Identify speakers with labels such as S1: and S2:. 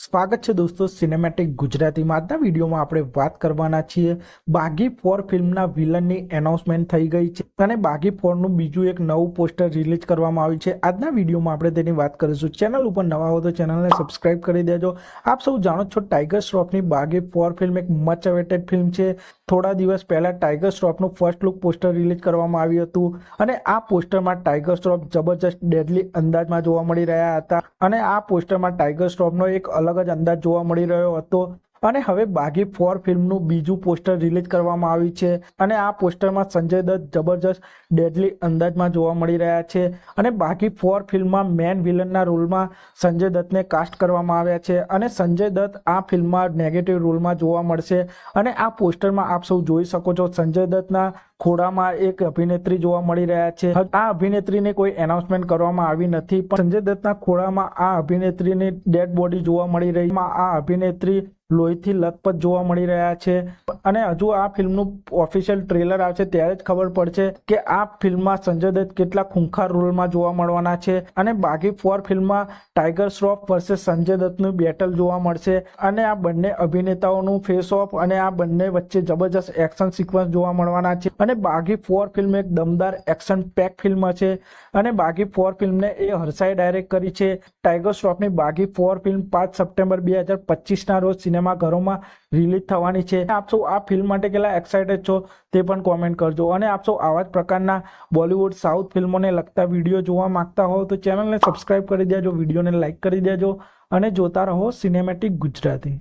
S1: સ્વાગત છે દોસ્તો સિનેમેટિક ગુજરાતીમાં આજના વિડીયોમાં આપણે વાત કરવાના છીએ બાગી ફોર ફિલ્મના વિલનની એનાઉન્સમેન્ટ થઈ ગઈ છે અને બાગી ફોરનું બીજું એક નવું પોસ્ટર રિલીઝ કરવામાં આવ્યું છે. આજના વિડીયોમાં આપણે તેની વાત કરીશું. ચેનલ ઉપર નવા હો તો ચેનલને સબસ્ક્રાઇબ કરી દેજો. આપ સૌ જાણો છો ટાઈગર શ્રોફની બાગી ફોર ફિલ્મ એક મચ અવેટેડ ફિલ્મ છે. થોડા દિવસ પહેલા ટાઈગર શ્રોફનું ફર્સ્ટ લુક પોસ્ટર રિલીઝ કરવામાં આવ્યું હતું અને આ પોસ્ટરમાં ટાઈગર શ્રોફ જબરજસ્ત ડેડલી અંદાજમાં જોવા મળી રહ્યા હતા અને આ પોસ્ટરમાં ટાઈગર શ્રોફનો એક અલગ જ અંદાજ જોવા મળી રહ્યો હતો. અને હવે બાઘી ફોર ફિલ્મનું બીજું પોસ્ટર રિલીઝ કરવામાં આવ્યું છે અને આ પોસ્ટરમાં સંજય દત્ત જબરજસ્ત ડેડલી અંદાજમાં જોવા મળી રહ્યા છે અને બાઘી ફોર ફિલ્મમાં મેન વિલનના રોલમાં સંજય દત્તને કાસ્ટ કરવામાં આવ્યા છે અને સંજય દત્ત આ ફિલ્મમાં નેગેટિવ રોલમાં જોવા મળશે અને આ પોસ્ટરમાં આપ સૌ જોઈ શકો છો સંજય દત્તના ખોડામાં એક અભિનેત્રી જોવા મળી રહ્યા છે. આ અભિનેત્રીને કોઈ એનાઉન્સમેન્ટ કરવામાં આવી નથી પણ સંજય દત્તના ખોડામાં આ અભિનેત્રીની ડેડ બોડી જોવા મળી રહી આ અભિનેત્રી લોહીથી લખપત જોવા મળી રહ્યા છે. અને હજુ આ ફિલ્મનું ઓફિશિયલ ટ્રેલર આવશે ત્યારે જ ખબર પડશે કે આ ફિલ્મમાં સંજય દત્ત કેટલા ખૂંખાર રોલમાં જોવા મળવાના છે અને બાકી ફોર ફિલ્મમાં ટાઈગર શ્રોફ વર્સેસ સંજય દત્તનું બેટલ જોવા મળશે અને આ બંને અભિનેતાઓનું ફેસ ઓફ અને આ બંને વચ્ચે જબરજસ્ત એક્શન સિક્વન્સ જોવા મળવાના છે અને બાઘી ફોર ફિલ્મ એક દમદાર એક્શન પેક ફિલ્મ છે અને બાકી ફોર ફિલ્મને એ હર્ષાએ ડાયરેક્ટ કરી છે. ટાઈગર શ્રોફની બાકી ફોર ફિલ્મ પાંચ સપ્ટેમ્બર બે હજાર પચીસના રોજ સિનેમાઘરોમાં રિલીઝ થવાની છે. આપ સૌ આ ફિલ્મ માટે કેટલા એક્સાઇટેડ છો તે પણ કોમેન્ટ કરજો. અને આપ સૌ આવા જ પ્રકારના બોલિવૂડ સાઉથ ફિલ્મોને લગતા વીડિયો જોવા માંગતા હો તો ચેનલને સબસ્ક્રાઇબ કરી દેજો વિડીયોને લાઇક કરી દેજો અને જોતા રહો સિનેમેટિક ગુજરાતી.